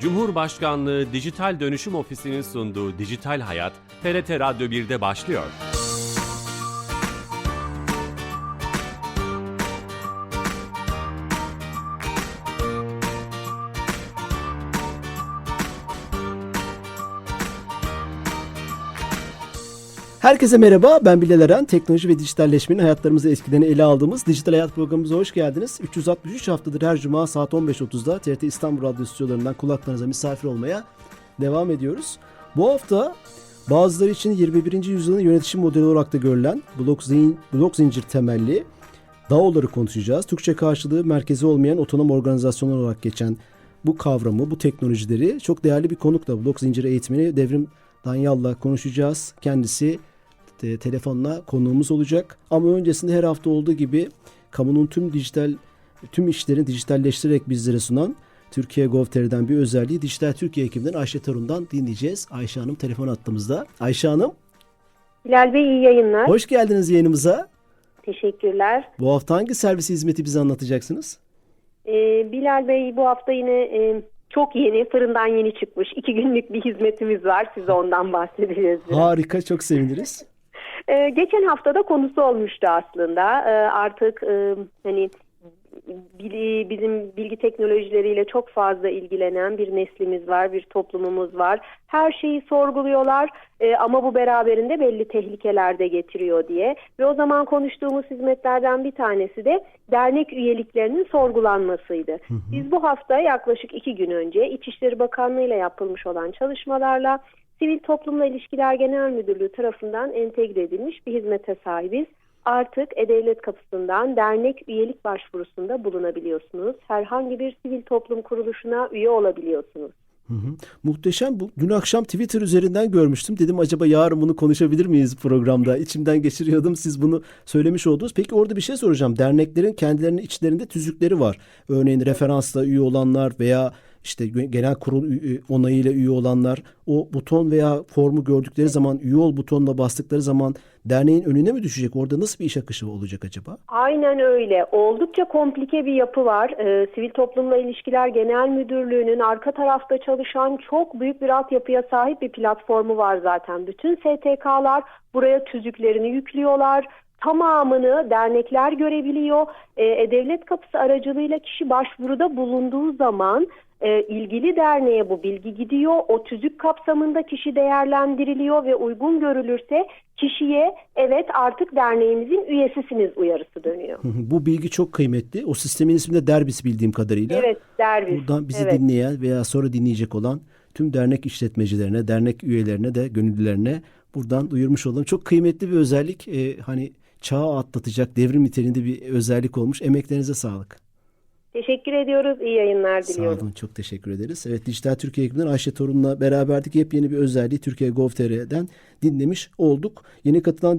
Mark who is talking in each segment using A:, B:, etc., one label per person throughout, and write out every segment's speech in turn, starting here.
A: Cumhurbaşkanlığı Dijital Dönüşüm Ofisi'nin sunduğu Dijital Hayat, TRT Radyo 1'de başlıyor.
B: Herkese merhaba, ben Bilal Eren. Teknoloji ve dijitalleşmenin hayatlarımızı etkilerini ele aldığımız Dijital Hayat programımıza hoş geldiniz. 363 haftadır her cuma saat 15.30'da TRT İstanbul Radyo stüdyolarından kulaklarınıza misafir olmaya devam ediyoruz. Bu hafta bazıları için 21. yüzyılın yönetişim modeli olarak da görülen blok, zihin, blok zincir temelli DAO'ları konuşacağız. Türkçe karşılığı merkezi olmayan otonom organizasyonlar olarak geçen bu kavramı, bu teknolojileri çok değerli bir konukla blok zinciri eğitmeni Devrim Danyal'la konuşacağız. Kendisi e, telefonla konuğumuz olacak. Ama öncesinde her hafta olduğu gibi kamunun tüm dijital tüm işlerini dijitalleştirerek bizlere sunan Türkiye Gov.tr'den bir özelliği Dijital Türkiye ekibinden Ayşe Tarun'dan dinleyeceğiz. Ayşe Hanım telefon attığımızda. Ayşe Hanım
C: Hilal Bey iyi yayınlar.
B: hoş geldiniz yayınımıza.
C: Teşekkürler.
B: Bu hafta hangi servisi hizmeti bize anlatacaksınız?
C: Ee, Bilal Bey bu hafta yine e, çok yeni, fırından yeni çıkmış. iki günlük bir hizmetimiz var. Size ondan bahsedeceğiz. biraz.
B: Harika çok seviniriz.
C: Ee, geçen haftada konusu olmuştu aslında. Ee, artık e, hani bizim bilgi teknolojileriyle çok fazla ilgilenen bir neslimiz var, bir toplumumuz var. Her şeyi sorguluyorlar e, ama bu beraberinde belli tehlikeler de getiriyor diye. Ve o zaman konuştuğumuz hizmetlerden bir tanesi de dernek üyeliklerinin sorgulanmasıydı. Biz bu hafta yaklaşık iki gün önce İçişleri Bakanlığı ile yapılmış olan çalışmalarla Sivil Toplumla İlişkiler Genel Müdürlüğü tarafından entegre edilmiş bir hizmete sahibiz. Artık E-Devlet kapısından dernek üyelik başvurusunda bulunabiliyorsunuz. Herhangi bir sivil toplum kuruluşuna üye olabiliyorsunuz.
B: Hı hı. Muhteşem. Bu, dün akşam Twitter üzerinden görmüştüm. Dedim acaba yarın bunu konuşabilir miyiz programda? İçimden geçiriyordum. Siz bunu söylemiş oldunuz. Peki orada bir şey soracağım. Derneklerin kendilerinin içlerinde tüzükleri var. Örneğin referansla üye olanlar veya işte genel kurul onayıyla üye olanlar o buton veya formu gördükleri zaman üye ol butonuna bastıkları zaman derneğin önüne mi düşecek? Orada nasıl bir iş akışı olacak acaba?
C: Aynen öyle. Oldukça komplike bir yapı var. Ee, Sivil Toplumla İlişkiler Genel Müdürlüğü'nün arka tarafta çalışan çok büyük bir altyapıya sahip bir platformu var zaten. Bütün STK'lar buraya tüzüklerini yüklüyorlar. Tamamını dernekler görebiliyor. Ee, E-Devlet kapısı aracılığıyla kişi başvuruda bulunduğu zaman e, ilgili derneğe bu bilgi gidiyor. O tüzük kapsamında kişi değerlendiriliyor ve uygun görülürse kişiye evet artık derneğimizin üyesisiniz uyarısı dönüyor.
B: Bu bilgi çok kıymetli. O sistemin ismi de Derbis bildiğim kadarıyla.
C: Evet derviş.
B: Buradan bizi
C: evet.
B: dinleyen veya sonra dinleyecek olan tüm dernek işletmecilerine, dernek üyelerine de gönüllülerine buradan duyurmuş olalım. Çok kıymetli bir özellik. Ee, hani çağı atlatacak, devrim niteliğinde bir özellik olmuş. Emeklerinize sağlık.
C: Teşekkür ediyoruz. İyi yayınlar
B: Sağ
C: diliyorum.
B: olun. Çok teşekkür ederiz. Evet Dijital Türkiye ekibinden Ayşe Torun'la beraberdik. Yepyeni bir özelliği Türkiye Gov.tr'den dinlemiş olduk. Yeni katılan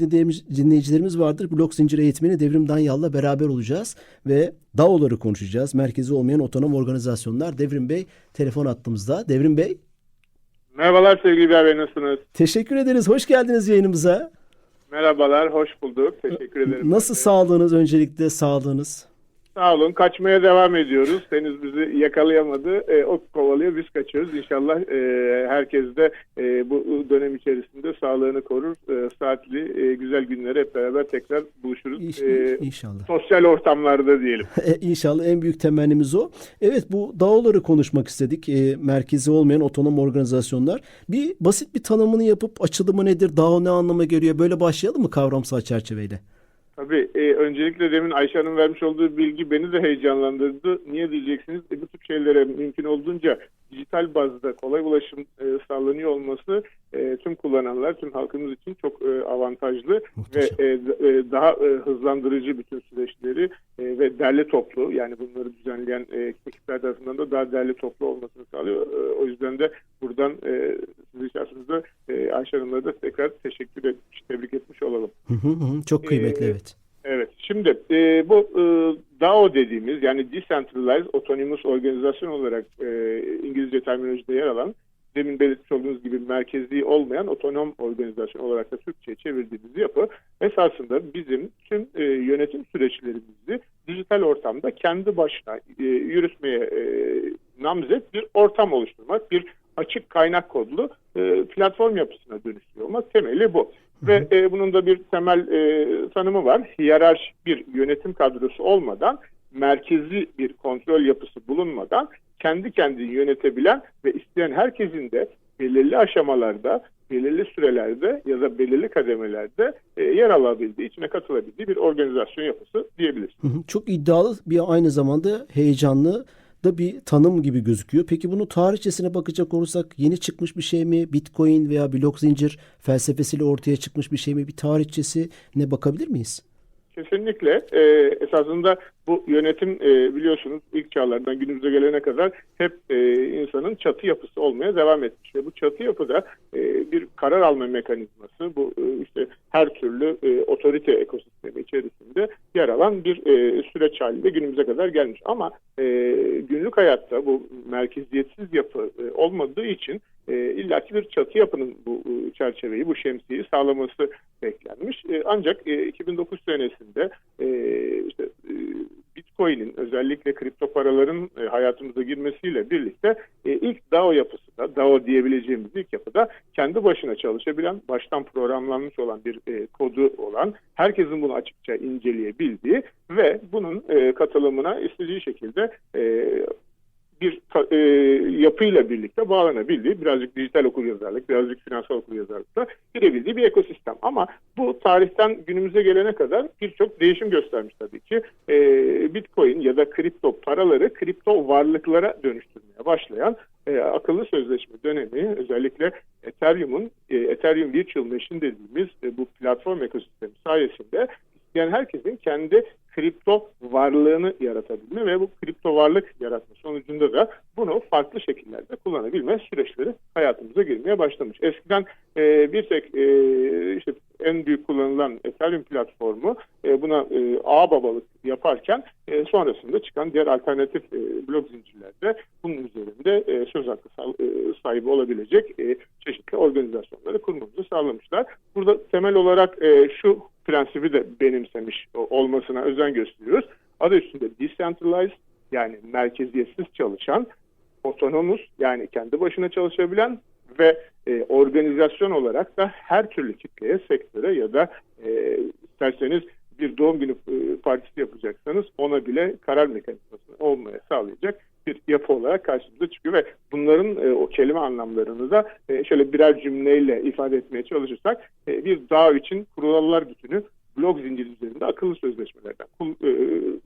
B: dinleyicilerimiz vardır. Blok zincir eğitmeni Devrim Danyal'la beraber olacağız ve DAO'ları konuşacağız. Merkezi olmayan otonom organizasyonlar. Devrim Bey telefon attığımızda. Devrim Bey
D: Merhabalar sevgili Bey nasılsınız?
B: teşekkür ederiz. Hoş geldiniz yayınımıza.
D: Merhabalar, hoş bulduk. Teşekkür ederim.
B: Nasıl sağlığınız öncelikle sağlığınız?
D: Sağ olun. Kaçmaya devam ediyoruz. Henüz bizi yakalayamadı. E, o kovalıyor, biz kaçıyoruz. İnşallah e, herkes de e, bu dönem içerisinde sağlığını korur. E, saatli, e, güzel günleri hep beraber tekrar buluşuruz.
B: İş-
D: E,
B: İnşallah.
D: sosyal ortamlarda diyelim.
B: E, İnşallah en büyük temennimiz o. Evet bu DAO'ları konuşmak istedik. E, merkezi olmayan otonom organizasyonlar. Bir basit bir tanımını yapıp açılımı nedir, DAO ne anlama geliyor? Böyle başlayalım mı kavramsal çerçeveyle?
D: Tabii e, öncelikle demin Ayşe Hanım vermiş olduğu bilgi beni de heyecanlandırdı. Niye diyeceksiniz? E, bu tip şeylere mümkün olduğunca dijital bazda kolay ulaşım e, sağlanıyor olması e, tüm kullananlar, tüm halkımız için çok e, avantajlı
B: Muhteşem.
D: ve e, e, daha e, hızlandırıcı bütün süreçleri e, ve derli toplu yani bunları düzenleyen e, ekipler tarafından da daha derli toplu olmasını sağlıyor. E, o yüzden de buradan e, sizin şahsınızda e, Ayşe Hanım'la da tekrar teşekkür etmiş, tebrik etmiş olalım.
B: Hı hı hı. Çok kıymetli
D: Ee,
B: evet.
D: Evet. Şimdi e, bu e, DAO dediğimiz yani Decentralized Autonomous Organization olarak e, İngilizce terminolojide yer alan demin belirtmiş olduğunuz gibi merkezi olmayan otonom organizasyon olarak da Türkçe'ye çevirdiğimiz yapı esasında bizim tüm e, yönetim süreçlerimizi dijital ortamda kendi başına e, yürütmeye e, namzet bir ortam oluşturmak, bir açık kaynak kodlu e, platform yapısına dönüştürüyor olmak temeli bu. Ve e, bunun da bir temel e, tanımı var. Hiyerarşik bir yönetim kadrosu olmadan, merkezi bir kontrol yapısı bulunmadan kendi kendini yönetebilen ve isteyen herkesin de belirli aşamalarda, belirli sürelerde ya da belirli kademelerde e, yer alabildiği, içine katılabildiği bir organizasyon yapısı diyebiliriz.
B: Çok iddialı bir aynı zamanda heyecanlı da bir tanım gibi gözüküyor. Peki bunu tarihçesine bakacak olursak yeni çıkmış bir şey mi? Bitcoin veya blok zincir felsefesiyle ortaya çıkmış bir şey mi? Bir tarihçesi ne bakabilir miyiz?
D: Kesinlikle. E, esasında bu yönetim e, biliyorsunuz ilk çağlardan günümüze gelene kadar hep e, insanın çatı yapısı olmaya devam etmiş. Ve bu çatı yapıda e, bir karar alma mekanizması, bu e, işte her türlü e, otorite ekosistemi içerisinde yer alan bir e, süreç halinde günümüze kadar gelmiş. Ama e, günlük hayatta bu merkeziyetsiz yapı e, olmadığı için e, illaki bir çatı yapının bu e, çerçeveyi, bu şemsiyeyi sağlaması beklenmiş. E, ancak e, 2009 senesinde e, işte e, Bitcoin'in özellikle kripto paraların e, hayatımıza girmesiyle birlikte e, ilk DAO yapısında, DAO diyebileceğimiz ilk yapıda kendi başına çalışabilen, baştan programlanmış olan bir e, kodu olan, herkesin bunu açıkça inceleyebildiği ve bunun e, katılımına istediği şekilde e, e, yapıyla birlikte bağlanabildiği, birazcık dijital okuryazarlık, birazcık finansal okuryazarlıkla girebildiği bir ekosistem. Ama bu tarihten günümüze gelene kadar birçok değişim göstermiş tabii ki. E, Bitcoin ya da kripto paraları kripto varlıklara dönüştürmeye başlayan e, akıllı sözleşme dönemi özellikle Ethereum'un e, Ethereum Virtual Machine dediğimiz e, bu platform ekosistemi sayesinde yani herkesin kendi kripto varlığını yaratabilme ve bu kripto varlık yaratma sonucunda da bunu farklı şekillerde kullanabilme süreçleri hayatımıza girmeye başlamış. Eskiden e, bir tek e, işte en büyük kullanılan Ethereum platformu e, buna e, ağ babalık yaparken e, sonrasında çıkan diğer alternatif e, blok zincirlerde bunun üzerinde e, söz hakkı e, sahibi olabilecek e, çeşitli organizasyonları kurmamızı sağlamışlar. Burada temel olarak e, şu prensibi de benimsemiş olmasına özen gösteriyoruz. Adı üstünde decentralized yani merkeziyetsiz çalışan, otonomus yani kendi başına çalışabilen ve e, organizasyon olarak da her türlü kitleye, sektöre ya da e, isterseniz bir doğum günü e, partisi yapacaksanız ona bile karar mekanizması olmaya sağlayacak bir yapı olarak karşımıza çıkıyor ve bunların e, o kelime anlamlarını da e, şöyle birer cümleyle ifade etmeye çalışırsak e, bir dağ için kurallar bütünü blok zinciri üzerinde akıllı sözleşmelerden e,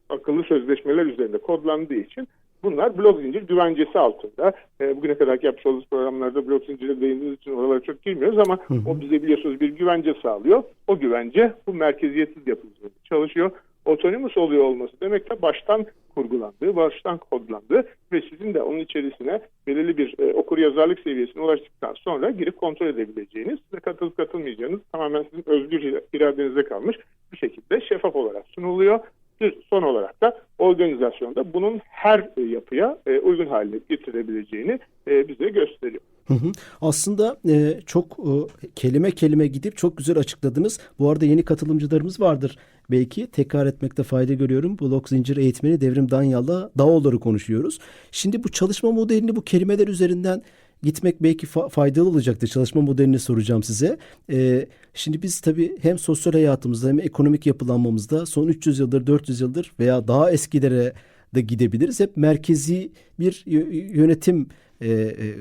D: akıllı sözleşmeler üzerinde kodlandığı için bunlar blok zincir güvencesi altında. E, bugüne kadar yapmış olduğumuz programlarda blok zincire değindiğimiz için oralara çok girmiyoruz ama o bize biliyorsunuz bir güvence sağlıyor. O güvence bu merkeziyetsiz yapı çalışıyor. Otonomus oluyor olması demek de baştan kurgulandığı, baştan kodlandığı ve sizin de onun içerisine belirli bir e, okur yazarlık seviyesine ulaştıktan sonra girip kontrol edebileceğiniz ve katılıp katılmayacağınız tamamen sizin özgür iradenize kalmış bir şekilde şeffaf olarak sunuluyor. Bir son olarak da organizasyonda bunun her e, yapıya e, uygun hale getirebileceğini e, bize gösteriyor.
B: Hı hı. Aslında çok kelime kelime gidip çok güzel açıkladınız. Bu arada yeni katılımcılarımız vardır. Belki tekrar etmekte fayda görüyorum. Blok zincir eğitmeni Devrim Danyal'la DAO'ları konuşuyoruz. Şimdi bu çalışma modelini bu kelimeler üzerinden gitmek belki fa- faydalı olacaktır. Çalışma modelini soracağım size. E, şimdi biz tabii hem sosyal hayatımızda hem ekonomik yapılanmamızda son 300 yıldır 400 yıldır veya daha eskilere de gidebiliriz. Hep merkezi bir yö- yönetim e, e,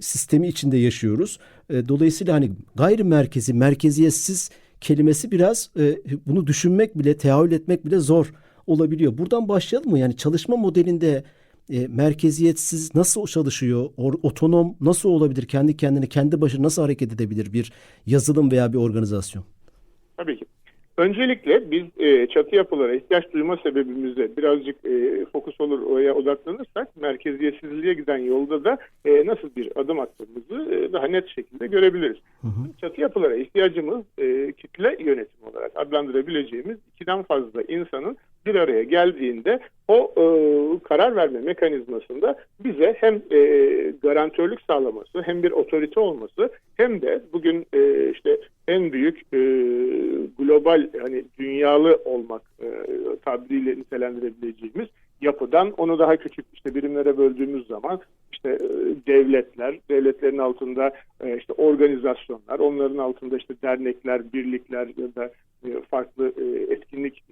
B: sistemi içinde yaşıyoruz. E, dolayısıyla hani gayri merkezi, merkeziyetsiz kelimesi biraz e, bunu düşünmek bile, tehavül etmek bile zor olabiliyor. Buradan başlayalım mı? Yani çalışma modelinde e, merkeziyetsiz nasıl çalışıyor? Or- otonom nasıl olabilir? Kendi kendine, kendi başına nasıl hareket edebilir bir yazılım veya bir organizasyon?
D: Öncelikle biz e, çatı yapılara ihtiyaç duyma sebebimize birazcık e, fokus olur oraya odaklanırsak merkeziyetsizliğe giden yolda da e, nasıl bir adım attığımızı e, daha net şekilde görebiliriz. Çatı yapılara ihtiyacımız e, kitle yönetimi olarak adlandırabileceğimiz ikiden fazla insanın bir araya geldiğinde o e, karar verme mekanizmasında bize hem e, garantörlük sağlaması hem bir otorite olması hem de bugün e, işte en büyük e, global hani dünyalı olmak e, tabiriyle nitelendirebileceğimiz yapıdan onu daha küçük işte birimlere böldüğümüz zaman işte e, devletler, devletlerin altında e, işte organizasyonlar, onların altında işte dernekler, birlikler ya da e, farklı etkinlik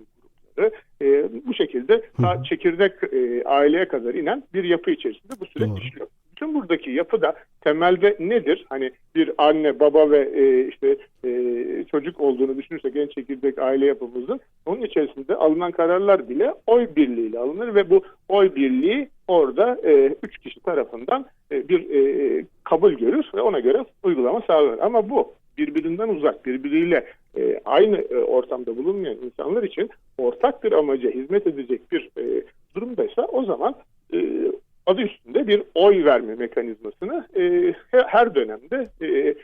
D: grupları e, bu şekilde ta çekirdek e, aileye kadar inen bir yapı içerisinde bu süreç
B: Doğru.
D: işliyor. Bütün buradaki yapıda temelde nedir? Hani bir anne, baba ve e, işte e, çocuk olduğunu düşünürsek en çekirdek aile yapımızın onun içerisinde alınan kararlar bile oy birliğiyle alınır ve bu oy birliği orada e, üç kişi tarafından e, bir e, kabul görür ve ona göre uygulama sağlanır. Ama bu birbirinden uzak, birbiriyle e, aynı e, ortamda bulunmayan insanlar için ortak bir amaca hizmet edecek bir e, durumdaysa o zaman e, adı üstünde bir oy verme mekanizmasını e, he- her dönemde e,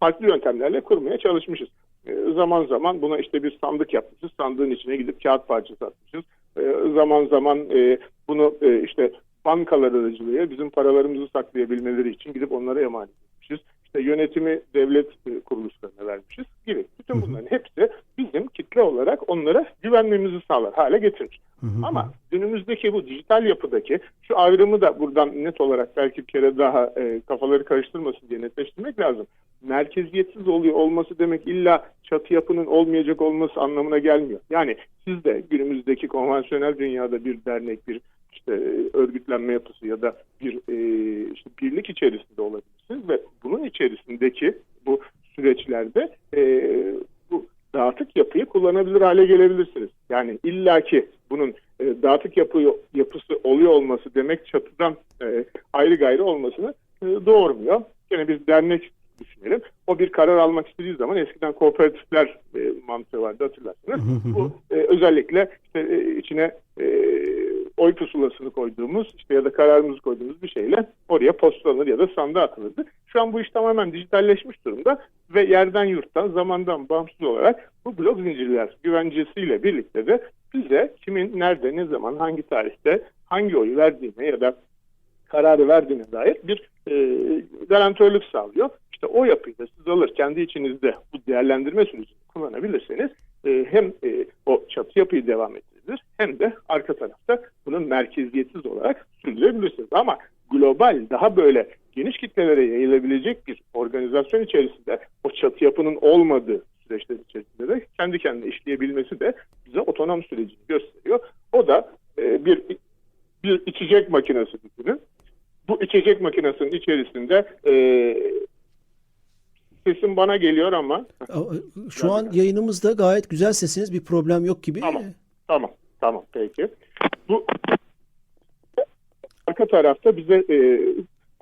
D: farklı yöntemlerle kurmaya çalışmışız. E, zaman zaman buna işte bir sandık yapmışız. Sandığın içine gidip kağıt parçası atmışız. E, zaman zaman e, bunu e, işte bankalar aracılığıyla bizim paralarımızı saklayabilmeleri için gidip onlara emanet etmişiz. İşte yönetimi devlet e, kuruluşlarına vermişiz gibi. Bütün bunların hepsi bizim kitle olarak onlara güvenmemizi sağlar hale getirmiş. Ama günümüzdeki bu dijital yapıdaki şu ayrımı da buradan net olarak belki bir kere daha e, kafaları karıştırmasın diye netleştirmek lazım. Merkeziyetsiz oluyor olması demek illa çatı yapının olmayacak olması anlamına gelmiyor. Yani siz de günümüzdeki konvansiyonel dünyada bir dernek, bir e, örgütlenme yapısı ya da bir e, işte birlik içerisinde olabilirsiniz ve bunun içerisindeki bu süreçlerde e, bu dağıtık yapıyı kullanabilir hale gelebilirsiniz. Yani illaki bunun e, dağıtık yapı yapısı oluyor olması demek çatıdan e, ayrı gayrı olmasını e, doğurmuyor. Gene biz dernek düşünelim. O bir karar almak istediği zaman eskiden kooperatifler e, mantığı vardı hatırlarsınız. Bu e, özellikle işte, e, içine e, oy pusulasını koyduğumuz işte ya da kararımızı koyduğumuz bir şeyle oraya postalanır ya da sandığa atılırdı. Şu an bu iş tamamen dijitalleşmiş durumda ve yerden yurttan zamandan bağımsız olarak bu blok zincirler güvencesiyle birlikte de bize kimin nerede ne zaman hangi tarihte hangi oyu verdiğine ya da kararı verdiğine dair bir e, garantörlük sağlıyor. İşte o yapıyı da siz alır kendi içinizde bu değerlendirme sürecini kullanabilirseniz e, hem e, o çatı yapıyı devam ettirilir hem de arka tarafta bunu merkeziyetsiz olarak sürdürebilirsiniz. Ama global daha böyle geniş kitlelere yayılabilecek bir organizasyon içerisinde o çatı yapının olmadığı süreçler içerisinde de kendi kendine işleyebilmesi de bize otonom sürecini gösteriyor. O da e, bir bir içecek makinesi düşünün. Bu içecek makinesinin içerisinde e, sesim bana geliyor ama
B: Şu an yayınımızda gayet güzel sesiniz bir problem yok gibi.
D: Tamam. Tamam, tamam peki. Bu arka tarafta bize e,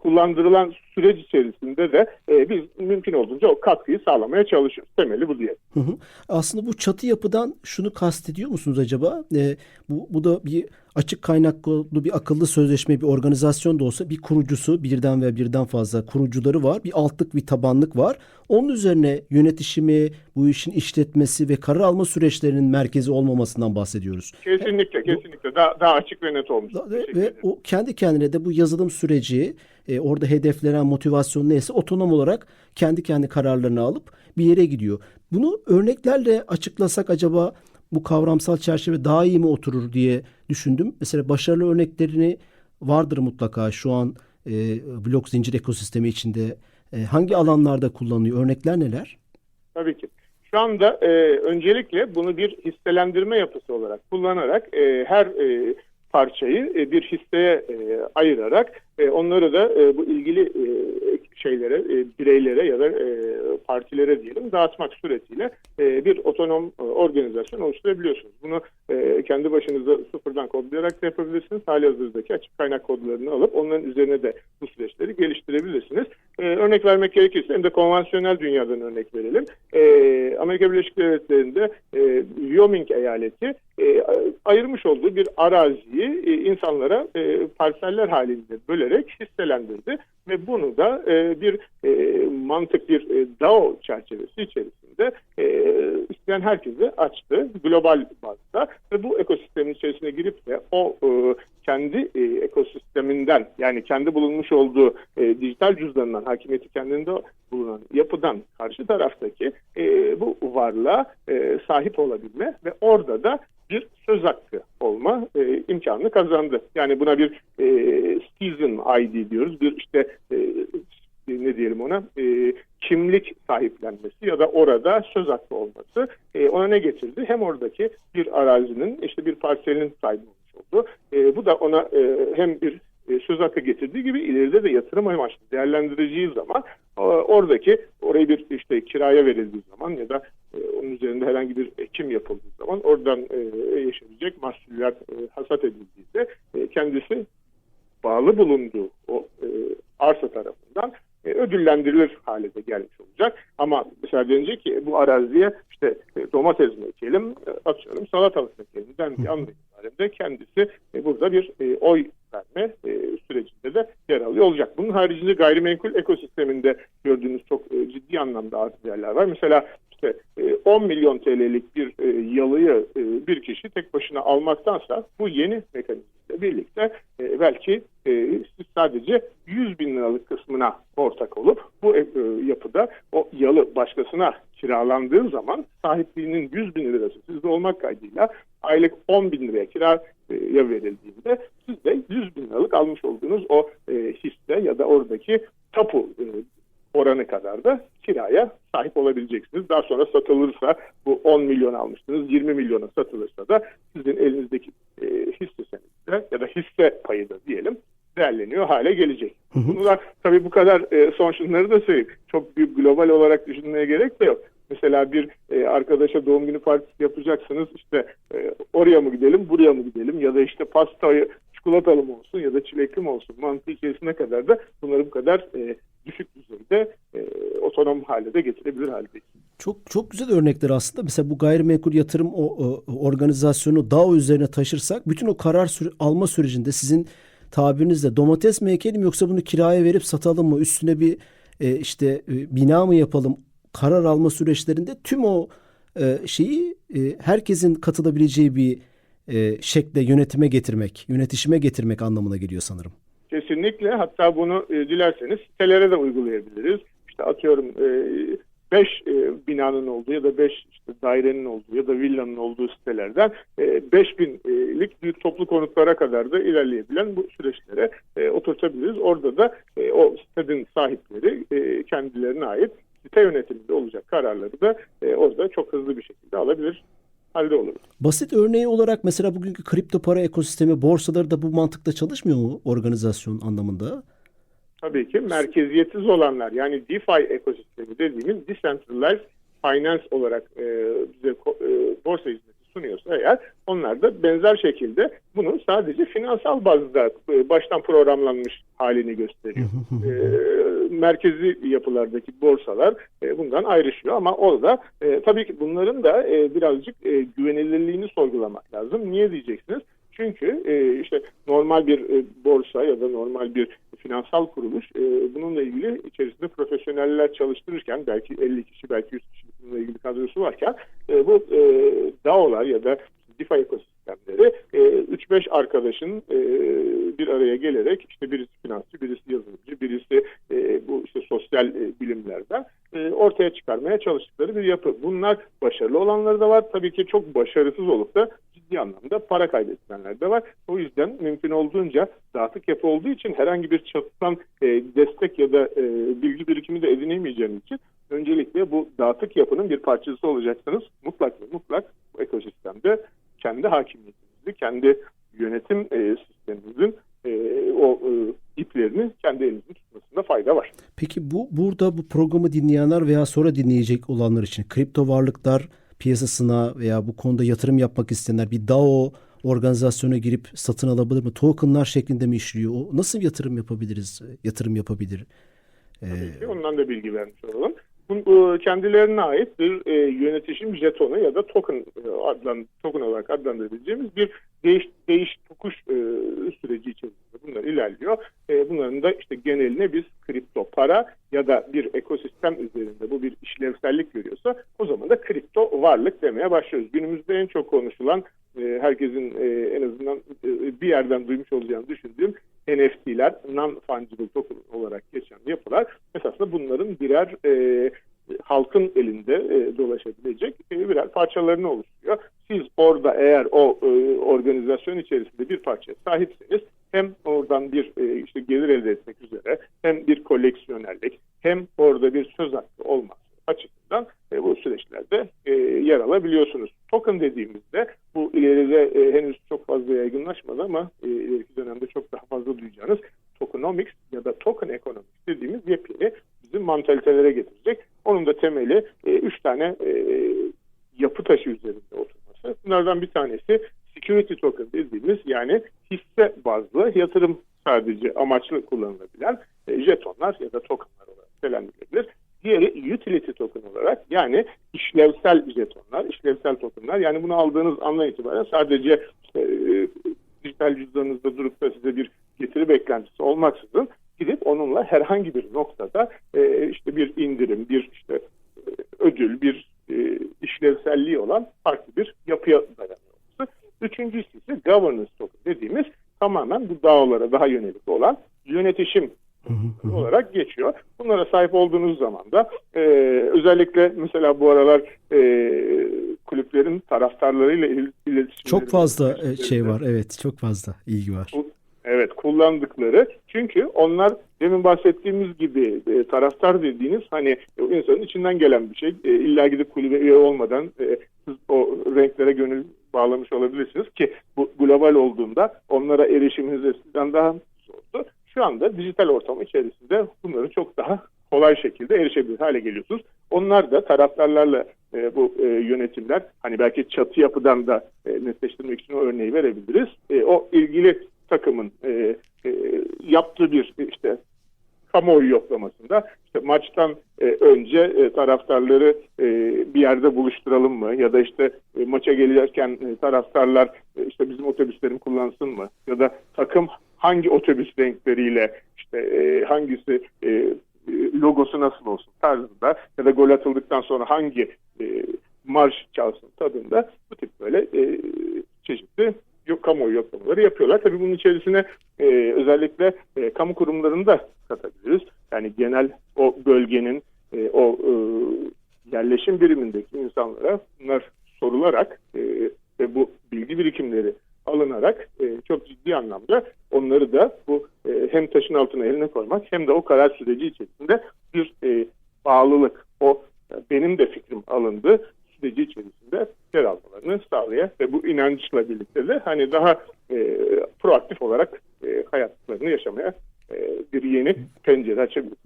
D: kullandırılan süreç içerisinde de e, biz mümkün olduğunca o katkıyı sağlamaya çalışıyoruz. Temeli bu diye.
B: Hı hı. Aslında bu çatı yapıdan şunu kastediyor musunuz acaba? Ee, bu, bu da bir açık kaynaklı bir akıllı sözleşme bir organizasyon da olsa bir kurucusu birden ve birden fazla kurucuları var. Bir altlık bir tabanlık var. Onun üzerine yönetişimi, bu işin işletmesi ve karar alma süreçlerinin merkezi olmamasından bahsediyoruz.
D: Kesinlikle, kesinlikle. Daha, daha açık ve net olmuş.
B: Ve, ve o kendi kendine de bu yazılım süreci e, orada hedeflenen motivasyon neyse otonom olarak kendi kendi kararlarını alıp bir yere gidiyor. Bunu örneklerle açıklasak acaba bu kavramsal çerçeve daha iyi mi oturur diye düşündüm. Mesela başarılı örneklerini vardır mutlaka şu an e, blok zincir ekosistemi içinde. E, hangi alanlarda kullanılıyor? Örnekler neler?
D: Tabii ki. Şu anda e, öncelikle bunu bir hisselendirme yapısı olarak kullanarak e, her e, parçayı e, bir hisseye e, ayırarak e, onları da e, bu ilgili e, şeylere, bireylere ya da partilere diyelim dağıtmak suretiyle bir otonom organizasyon oluşturabiliyorsunuz. Bunu kendi başınıza sıfırdan kodlayarak da yapabilirsiniz. Hali hazırdaki açık kaynak kodlarını alıp onların üzerine de bu süreçleri geliştirebilirsiniz. Örnek vermek gerekirse hem de konvansiyonel dünyadan örnek verelim. Amerika Birleşik Devletleri'nde Wyoming eyaleti ayırmış olduğu bir araziyi insanlara e, parseller halinde bölerek hisselendirdi ve bunu da e, bir e, mantık bir e, DAO çerçevesi içerisinde e, isteyen herkese açtı global bazda ve bu ekosistemin içerisine girip de o e, kendi e, ekosisteminden yani kendi bulunmuş olduğu e, dijital cüzdanından hakimiyeti kendinde bulunan yapıdan karşı taraftaki e, bu varlığa e, sahip olabilme ve orada da bir söz hakkı olma e, imkanını kazandı. Yani buna bir e, season ID diyoruz. Bir işte e, ne diyelim ona e, kimlik sahiplenmesi ya da orada söz hakkı olması e, ona ne getirdi? Hem oradaki bir arazinin işte bir parselinin sahibi olmuş oldu. E, bu da ona e, hem bir e, söz hakkı getirdiği gibi ileride de yatırım amaçlı değerlendireceği zaman e, oradaki orayı bir işte kiraya verildiği zaman ya da e, onun üzerinde herhangi bir ekim yapıldığı zaman oradan e, yaşanacak mahsuller e, hasat edildiğinde e, kendisi bağlı bulunduğu o e, arsa tarafından e, ödüllendirilir hale de gelmiş olacak. Ama mesela denecek ki bu araziye işte e, domates mi ekelim, e, atıyorum salatalık ekelim dendiği anda itibaren de kendisi e, burada bir e, oy verme e, sürecinde de yer alıyor olacak. Bunun haricinde gayrimenkul ekosisteminde gördüğünüz çok e, ciddi anlamda artı yerler var. Mesela işte e, 10 milyon TL'lik bir e, yalıyı e, bir kişi tek başına almaktansa bu yeni mekanizmayla birlikte e, belki e, siz sadece 100 bin liralık kısmına ortak olup bu e, e, yapıda o yalı başkasına kiralandığı zaman sahipliğinin 100 bin lirası sizde olmak kaydıyla aylık 10 bin liraya kiraya verildiğinde siz de 100 bin liralık almış olduğunuz o e, hisse ya da oradaki tapu e, oranı kadar da kiraya sahip olabileceksiniz. Daha sonra satılırsa bu 10 milyon almıştınız 20 milyona satılırsa da sizin elinizdeki e, hisse senedi ya da hisse payı da diyelim değerleniyor hale gelecek. Bunu da tabii bu kadar e, son şunları da söyleyeyim. Çok büyük global olarak düşünmeye gerek de yok. Mesela bir e, arkadaşa doğum günü partisi yapacaksınız işte e, oraya mı gidelim buraya mı gidelim ya da işte pastayı çikolatalı mı olsun ya da çilekli mi olsun mantığı içerisine kadar da bunları bu kadar e, düşük düzeyde e, otonom hale de getirebilir haldeyiz.
B: Çok çok güzel örnekler aslında. Mesela bu gayrimenkul yatırım o, o- organizasyonu DAO üzerine taşırsak bütün o karar süre- alma sürecinde sizin tabirinizle domates mi ekelim yoksa bunu kiraya verip satalım mı? Üstüne bir e, işte e, bina mı yapalım? Karar alma süreçlerinde tüm o e, şeyi e, herkesin katılabileceği bir e, şekle yönetime getirmek, yönetişime getirmek anlamına geliyor sanırım.
D: Kesinlikle hatta bunu e, dilerseniz sitelere de uygulayabiliriz. İşte atıyorum 5 binanın olduğu ya da 5 işte dairenin olduğu ya da villanın olduğu sitelerden 5000'lik büyük toplu konutlara kadar da ilerleyebilen bu süreçlere e, oturtabiliriz. Orada da e, o sitenin sahipleri e, kendilerine ait site yönetiminde olacak kararları da e, orada çok hızlı bir şekilde alabilir halde olur.
B: Basit örneği olarak mesela bugünkü kripto para ekosistemi borsaları da bu mantıkla çalışmıyor mu organizasyon anlamında?
D: Tabii ki merkeziyetsiz olanlar yani DeFi ekosistemi dediğimiz Decentralized Finance olarak e, bize e, borsa hizmeti sunuyorsa eğer onlar da benzer şekilde bunu sadece finansal bazda e, baştan programlanmış halini gösteriyor. E, merkezi yapılardaki borsalar e, bundan ayrışıyor ama orada e, tabii ki bunların da e, birazcık e, güvenilirliğini sorgulamak lazım. Niye diyeceksiniz? Çünkü e, işte normal bir e, borsa ya da normal bir finansal kuruluş e, bununla ilgili içerisinde profesyoneller çalıştırırken belki 50 kişi belki 100 kişi bununla ilgili kadrosu varken e, bu e, DAO'lar ya da DeFi ekosistemleri e, 3-5 arkadaşın e, bir araya gelerek işte birisi finansçı, birisi yazılımcı, birisi e, bu işte sosyal e, bilimlerden e, ortaya çıkarmaya çalıştıkları bir yapı. Bunlar başarılı olanları da var. Tabii ki çok başarısız olup da anlamda para kaybedenler de var. O yüzden mümkün olduğunca dağıtık yapı olduğu için herhangi bir çatıdan e, destek ya da e, bilgi birikimi de edinemeyeceğiniz için öncelikle bu dağıtık yapının bir parçası olacaksınız. Mutlak ve mutlak bu ekosistemde kendi hakimiyetinizi, kendi yönetim e, sisteminizin e, o e, iplerini kendi elinizde tutmasında fayda var.
B: Peki bu burada bu programı dinleyenler veya sonra dinleyecek olanlar için kripto varlıklar piyasasına veya bu konuda yatırım yapmak isteyenler bir DAO organizasyona girip satın alabilir mi? Tokenlar şeklinde mi işliyor? O nasıl yatırım yapabiliriz? Yatırım yapabilir? Ee,
D: Tabii ki ondan da bilgi vermiş olalım. Bu, bu kendilerine ait bir e, yönetişim jetonu ya da token e, adlan token olarak adlandırabileceğimiz bir değiş değiş tokuş e, süreci içerisinde bunlar ilerliyor. E, bunların da işte geneline biz kripto para ya da bir ekosistem üzerinde bu bir işlevsellik görüyorsa o zaman da kripto varlık demeye başlıyoruz. Günümüzde en çok konuşulan e, herkesin e, en azından e, bir yerden duymuş olacağını düşündüğüm NFT'ler, non-fungible token olarak geçen yapılar esasında bunların birer e, halkın elinde e, dolaşabilecek e, birer parçalarını oluşturuyor. Siz orada eğer o e, organizasyon içerisinde bir parçaya sahipseniz hem oradan bir e, işte gelir elde etmek üzere hem bir koleksiyonerlik hem orada bir söz hakkı olması açısından e, bu süreçlerde e, yer alabiliyorsunuz. Token dediğimizde bu ileride e, henüz çok fazla yaygınlaşmadı ama e, ileriki dönemde çok daha fazla duyacağınız tokenomics ya da token economics dediğimiz yepyeni bizim mantalitelere getirecek. Onun da temeli e, üç tane e, yapı taşı üzerinde oturması. Bunlardan bir tanesi security token dediğimiz yani hisse bazlı yatırım sadece amaçlı kullanılabilen e, jetonlar ya da tokenlar olarak. Diğeri utility token olarak yani işlevsel jetonlar, işlevsel tokenlar. Yani bunu aldığınız andan itibaren sadece e, dijital cüzdanınızda durup da size bir getiri beklentisi olmaksızın gidip onunla herhangi bir noktada e, işte bir indirim, bir işte e, ödül, bir e, işlevselliği olan farklı bir yapıya dayanıyor. Üçüncüsü ise governance token dediğimiz tamamen bu dağlara daha yönelik olan yönetişim olarak geçiyor. Bunlara sahip olduğunuz zaman da e, özellikle mesela bu aralar e, kulüplerin taraftarlarıyla il- iletişim
B: Çok fazla e, şey var. Evet, çok fazla ilgi var.
D: Evet kullandıkları çünkü onlar demin bahsettiğimiz gibi e, taraftar dediğiniz hani e, insanın içinden gelen bir şey. E, illa gidip kulübe üye olmadan e, siz o renklere gönül bağlamış olabilirsiniz ki bu global olduğunda onlara erişiminiz eskiden daha zordu. Şu anda dijital ortam içerisinde bunları çok daha kolay şekilde erişebilir hale geliyorsunuz. Onlar da taraftarlarla e, bu e, yönetimler hani belki çatı yapıdan da e, netleştirmek için o örneği verebiliriz. E, o ilgili takımın e, e, yaptığı bir işte kamuoyu yoklamasında işte maçtan e, önce e, taraftarları e, bir yerde buluşturalım mı ya da işte e, maça gelirken e, taraftarlar e, işte bizim otobüslerim kullansın mı ya da takım hangi otobüs renkleriyle işte e, hangisi e, logosu nasıl olsun tarzında ya da gol atıldıktan sonra hangi e, marş çalsın tadında bu tip böyle e, çeşitli yok kamuoyu yoklamaları yapıyorlar. Tabii bunun içerisine e, özellikle e, kamu kurumlarını da katabiliriz. Yani genel o bölgenin e, o e, yerleşim birimindeki insanlara bunlar sorularak e, ve bu bilgi birikimleri alınarak e, çok ciddi anlamda onları da bu e, hem taşın altına eline koymak hem de o karar süreci içerisinde bir e, bağlılık, o benim de fikrim alındı süreci içerisinde yer almalarını sağlaya ve bu inançla birlikte de hani daha e, proaktif olarak e, hayatlarını yaşamaya e, bir yeni pencere açabilir.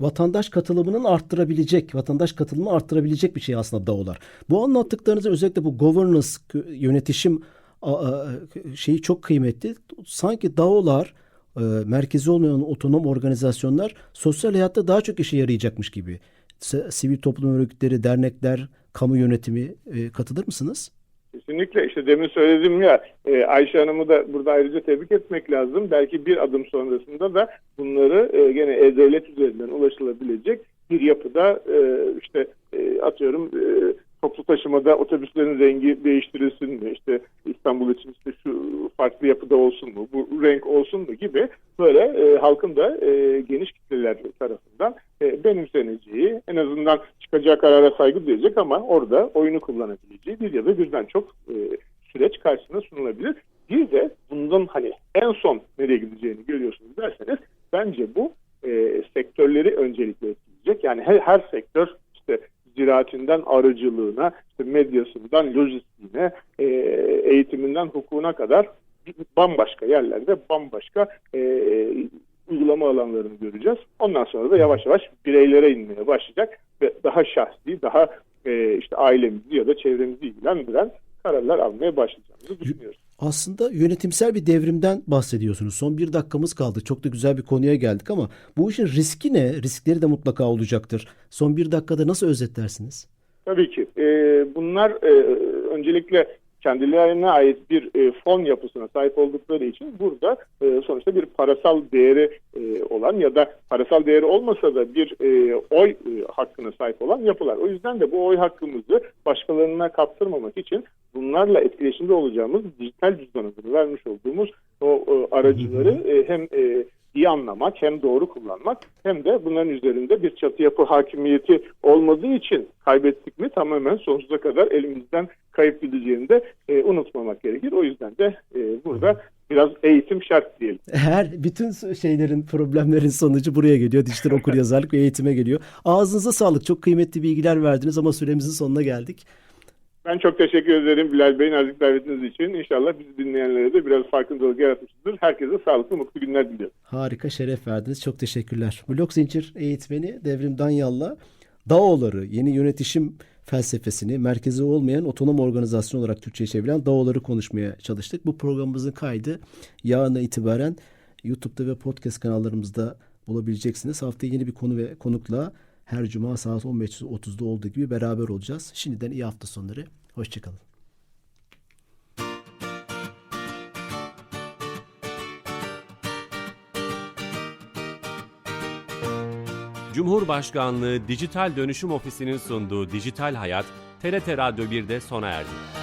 B: Vatandaş katılımının arttırabilecek, vatandaş katılımını arttırabilecek bir şey aslında DAO'lar. Bu anlattıklarınızı özellikle bu governance, yönetişim şeyi çok kıymetli. Sanki DAO'lar, e, merkezi olmayan otonom organizasyonlar sosyal hayatta daha çok işe yarayacakmış gibi. Sivil toplum örgütleri, dernekler, kamu yönetimi e, katılır mısınız?
D: Kesinlikle işte demin söyledim ya e, Ayşe Hanım'ı da burada ayrıca tebrik etmek lazım. Belki bir adım sonrasında da bunları e, gene e-devlet üzerinden ulaşılabilecek bir yapıda işte atıyorum toplu taşımada otobüslerin rengi değiştirilsin mi? İşte İstanbul için işte şu farklı yapıda olsun mu? Bu renk olsun mu gibi böyle e, halkın da e, geniş kitleler tarafından e, benimseneceği en azından çıkacağı karara saygı duyacak ama orada oyunu kullanabileceği bir ya da birden çok e, süreç karşısına sunulabilir. Bir de bundan hani en son nereye gideceğini görüyorsunuz derseniz bence bu e, sektörleri öncelikle etkileyecek. Yani her, her sektör işte ziraatinden arıcılığına, işte medyasından lojistiğine, e, eğitiminden hukukuna kadar bambaşka yerlerde bambaşka e, uygulama alanlarını göreceğiz. Ondan sonra da yavaş yavaş bireylere inmeye başlayacak ve daha şahsi, daha e, işte ailemizi ya da çevremizi ilgilendiren kararlar almaya başlayacağımızı düşünüyoruz.
B: Aslında yönetimsel bir devrimden bahsediyorsunuz. Son bir dakikamız kaldı. Çok da güzel bir konuya geldik ama bu işin riski ne? Riskleri de mutlaka olacaktır. Son bir dakikada nasıl özetlersiniz?
D: Tabii ki. E, bunlar e, öncelikle kendilerine ait bir e, fon yapısına sahip oldukları için burada e, sonuçta bir parasal değeri e, olan ya da parasal değeri olmasa da bir e, oy e, hakkına sahip olan yapılar. O yüzden de bu oy hakkımızı başkalarına kaptırmamak için bunlarla etkileşimde olacağımız dijital cüzdan adını vermiş olduğumuz o e, aracıları e, hem e, iyi anlamak, hem doğru kullanmak hem de bunların üzerinde bir çatı yapı hakimiyeti olmadığı için kaybettik mi tamamen sonsuza kadar elimizden kayıp gideceğini de e, unutmamak gerekir. O yüzden de e, burada biraz eğitim şart diyelim.
B: Her bütün şeylerin, problemlerin sonucu buraya geliyor. Dijital okur yazarlık ve eğitime geliyor. Ağzınıza sağlık. Çok kıymetli bilgiler verdiniz ama süremizin sonuna geldik.
D: Ben çok teşekkür ederim Bilal Bey nazik davetiniz için. İnşallah bizi dinleyenlere de biraz farkındalık yaratmışızdır. Herkese sağlıklı, mutlu günler diliyorum.
B: Harika şeref verdiniz. Çok teşekkürler. Blok zincir eğitmeni Devrim Danyal'la DAO'ları, yeni yönetişim felsefesini merkezi olmayan otonom organizasyon olarak Türkçe'ye çevrilen DAO'ları konuşmaya çalıştık. Bu programımızın kaydı yarına itibaren YouTube'da ve podcast kanallarımızda bulabileceksiniz. Haftaya yeni bir konu ve konukla her cuma saat 15.30'da olduğu gibi beraber olacağız. Şimdiden iyi hafta sonları. Hoşçakalın.
A: Cumhurbaşkanlığı Dijital Dönüşüm Ofisi'nin sunduğu Dijital Hayat, TRT Radyo 1'de sona erdi.